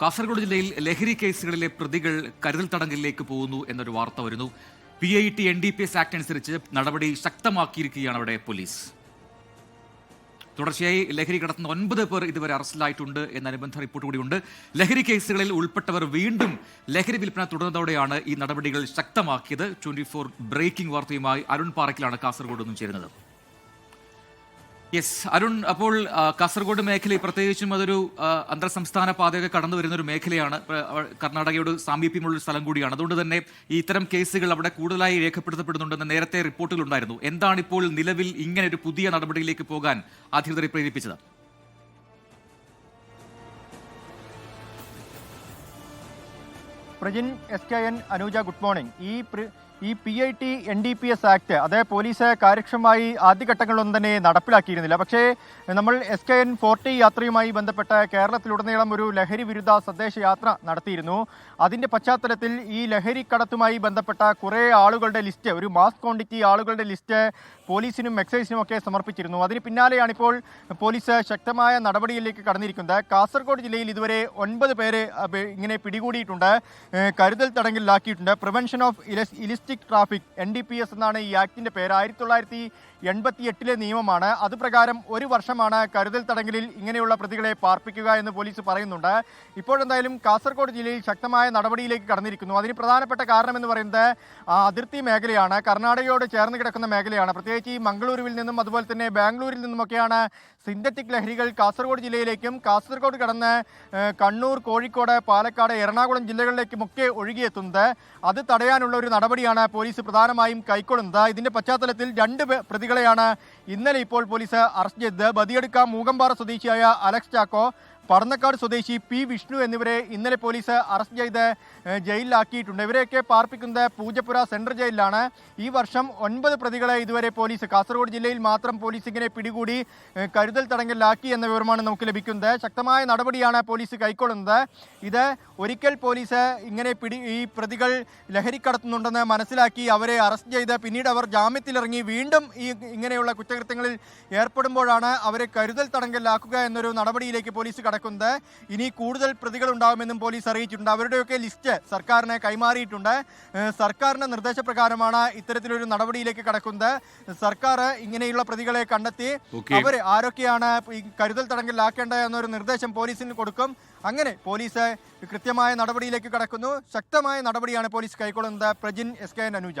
കാസർഗോഡ് ജില്ലയിൽ ലഹരി കേസുകളിലെ പ്രതികൾ കരുതൽ തടങ്കലിലേക്ക് പോകുന്നു എന്നൊരു വാർത്ത വരുന്നു. P I T N D P S act അനുസരിച്ച് നടപടി ശക്തമാക്കിയിരിക്കുകയാണ് അവിടെ പോലീസ്. തുടർച്ചയായി ലഹരി കടത്തുന്ന ഒൻപത് പേർ ഇതുവരെ അറസ്റ്റിലായിട്ടുണ്ട് എന്ന അനുബന്ധ റിപ്പോർട്ട് കൂടിയുണ്ട്. ലഹരി കേസുകളിൽ ഉൾപ്പെട്ടവർ വീണ്ടും ലഹരി വിൽപ്പന തുടർന്നതോടെയാണ് ഈ നടപടികൾ ശക്തമാക്കിയത്. ട്വന്റി ഫോർ ബ്രേക്കിംഗ് വാർത്തയുമായി അരുൺ പാറക്കിലാണ് കാസർഗോഡ് നിന്നും ചേരുന്നത്. യെസ് അരുൺ അപ്പോൾ കാസർഗോഡ് മേഖല പ്രത്യേകിച്ചും അതൊരു അന്തർ സംസ്ഥാന പാതയൊക്കെ കടന്നു വരുന്ന ഒരു മേഖലയാണ് കർണാടകയോട് സാമീപ്യമുള്ള സ്ഥലം കൂടിയാണ്. അതുകൊണ്ട് തന്നെ ഇത്തരം കേസുകൾ അവിടെ കൂടുതലായി രേഖപ്പെടുത്തപ്പെടുന്നുണ്ടെന്ന് നേരത്തെ റിപ്പോർട്ടുകൾ ഉണ്ടായിരുന്നു എന്താണ് ഇപ്പോൾ നിലവിൽ ഇങ്ങനെ ഒരു പുതിയ നടപടിയിലേക്ക് പോകാൻ അധികൃതരെ പ്രേരിപ്പിച്ചത്? Prajin S K N Anuja good morning. ഈ ഈ P I T N D P S act അതേ പോലീസ് കാര്യക്ഷമമായി ആദ്യഘട്ടങ്ങളൊന്നും തന്നെ നടപ്പിലാക്കിയിരുന്നില്ല. പക്ഷേ നമ്മൾ എസ് കെ എൻ ഫോർട്ടി യാത്രയുമായി ബന്ധപ്പെട്ട് കേരളത്തിലുടനീളം ഒരു ലഹരി വിരുദ്ധ സന്ദേശ യാത്ര നടത്തിയിരുന്നു. അതിന്റെ പശ്ചാത്തലത്തിൽ ഈ ലഹരി കടത്തുമായി ബന്ധപ്പെട്ട കുറേ ആളുകളുടെ ലിസ്റ്റ് ഒരു മാസ് ക്വാണ്ടിറ്റി ആളുകളുടെ ലിസ്റ്റ് പോലീസിനും എക്സൈസിനും ഒക്കെ സമർപ്പിച്ചിരുന്നു. അതിന് പിന്നാലെയാണ് ഇപ്പോൾ പോലീസ് ശക്തമായ നടപടിയിലേക്ക് കടന്നിരിക്കുന്നത്. കാസർഗോഡ് ജില്ലയിൽ ഇതുവരെ ഒൻപത് പേര് ഇങ്ങനെ പിടികൂടിയിട്ടുണ്ട്. കരുതൽ തടങ്കലിലാക്കിയിട്ടുണ്ട്. Prevention of illicit traffic N D P S എന്നാണ് ഈ ആക്ടിന്റെ പേര്. ആയിരത്തി തൊള്ളായിരത്തി എൺപത്തി എട്ടിലെ നിയമമാണ് അതുപ്രകാരം ഒരു വർഷമാണ് കരുതൽ തടങ്കലിൽ ഇങ്ങനെയുള്ള പ്രതികളെ പാർപ്പിക്കുക എന്ന് പോലീസ് പറയുന്നുണ്ട്. ഇപ്പോഴെന്തായാലും കാസർഗോഡ് ജില്ലയിൽ ശക്തമായ നടപടിയിലേക്ക് കടന്നിരിക്കുന്നു. അതിന് പ്രധാനപ്പെട്ട കാരണം എന്ന് പറയുന്നത് അതിർത്തി മേഖലയാണ്. കർണാടകയോട് ചേർന്ന് കിടക്കുന്ന മേഖലയാണ്. പ്രത്യേകിച്ച് ഈ മംഗളൂരുവിൽ നിന്നും അതുപോലെ തന്നെ ബാംഗ്ലൂരിൽ നിന്നുമൊക്കെയാണ് സിന്തറ്റിക് ലഹരികൾ കാസർഗോഡ് ജില്ലയിലേക്കും കാസർഗോഡ് കടന്ന് കണ്ണൂർ കോഴിക്കോട് പാലക്കാട് എറണാകുളം ജില്ലകളിലേക്കുമൊക്കെ ഒഴുകിയെത്തുന്നത്. അത് തടയാനുള്ള ഒരു നടപടിയാണ് പോലീസ് പ്രധാനമായും കൈക്കൊള്ളുന്നത്. ഇതിന്റെ പശ്ചാത്തലത്തിൽ രണ്ട് പ്രതികളെയാണ് ഇന്നലെ ഇപ്പോൾ പോലീസ് അറസ്റ്റ് ചെയ്തത്. ബദിയെടുക്ക മൂകമ്പാറ സ്വദേശിയായ അലക്സ് ചാക്കോ പടന്നക്കാട് സ്വദേശി പി വിഷ്ണു എന്നിവരെ ഇന്നലെ പോലീസ് അറസ്റ്റ് ചെയ്ത് ജയിലിലാക്കിയിട്ടുണ്ട്. ഇവരെയൊക്കെ പാർപ്പിക്കുന്നത് പൂജപ്പുര സെൻട്രൽ ജയിലിലാണ്. ഈ വർഷം ഒൻപത് പ്രതികളെ ഇതുവരെ പോലീസ് കാസർഗോഡ് ജില്ലയിൽ മാത്രം പോലീസ് ഇങ്ങനെ പിടികൂടി കരുതൽ തടങ്കലിലാക്കി എന്ന വിവരമാണ് നമുക്ക് ലഭിക്കുന്നത്. ശക്തമായ നടപടിയാണ് പോലീസ് കൈക്കൊള്ളുന്നത്. ഇത് ഒരിക്കൽ പോലീസ് ഇങ്ങനെ പിടി ഈ പ്രതികൾ ലഹരി കടത്തുന്നുണ്ടെന്ന് മനസ്സിലാക്കി അവരെ അറസ്റ്റ് ചെയ്ത് പിന്നീട് അവർ ജാമ്യത്തിലിറങ്ങി വീണ്ടും ഈ ഇങ്ങനെയുള്ള കുറ്റകൃത്യങ്ങളിൽ ഏർപ്പെടുമ്പോഴാണ് അവരെ കരുതൽ തടങ്കലിലാക്കുക എന്നൊരു നടപടിയിലേക്ക് പോലീസ് കടക്കുന്നത് ഇനി കൂടുതൽ പ്രതികൾ ഉണ്ടാകുമെന്നും പോലീസ് അറിയിച്ചിട്ടുണ്ട്. അവരുടെയൊക്കെ ലിസ്റ്റ് സർക്കാരിന് കൈമാറിയിട്ടുണ്ട്. സർക്കാരിന്റെ സർക്കാരിന്റെ നിർദ്ദേശപ്രകാരമാണ് ഇത്തരത്തിലൊരു നടപടിയിലേക്ക് കടക്കുന്നത്. സർക്കാർ ഇങ്ങനെയുള്ള പ്രതികളെ കണ്ടെത്തി. അവർ ആരൊക്കെയാണ് ഈ കരുതൽ തടങ്കലിലാക്കേണ്ടത് എന്നൊരു നിർദ്ദേശം പോലീസിന് കൊടുക്കും. അങ്ങനെ പോലീസ് കൃത്യമായ നടപടിയിലേക്ക് കടക്കുന്നു. ശക്തമായ നടപടിയാണ് പോലീസ് കൈക്കൊള്ളുന്നത്. Prajin S K Anuja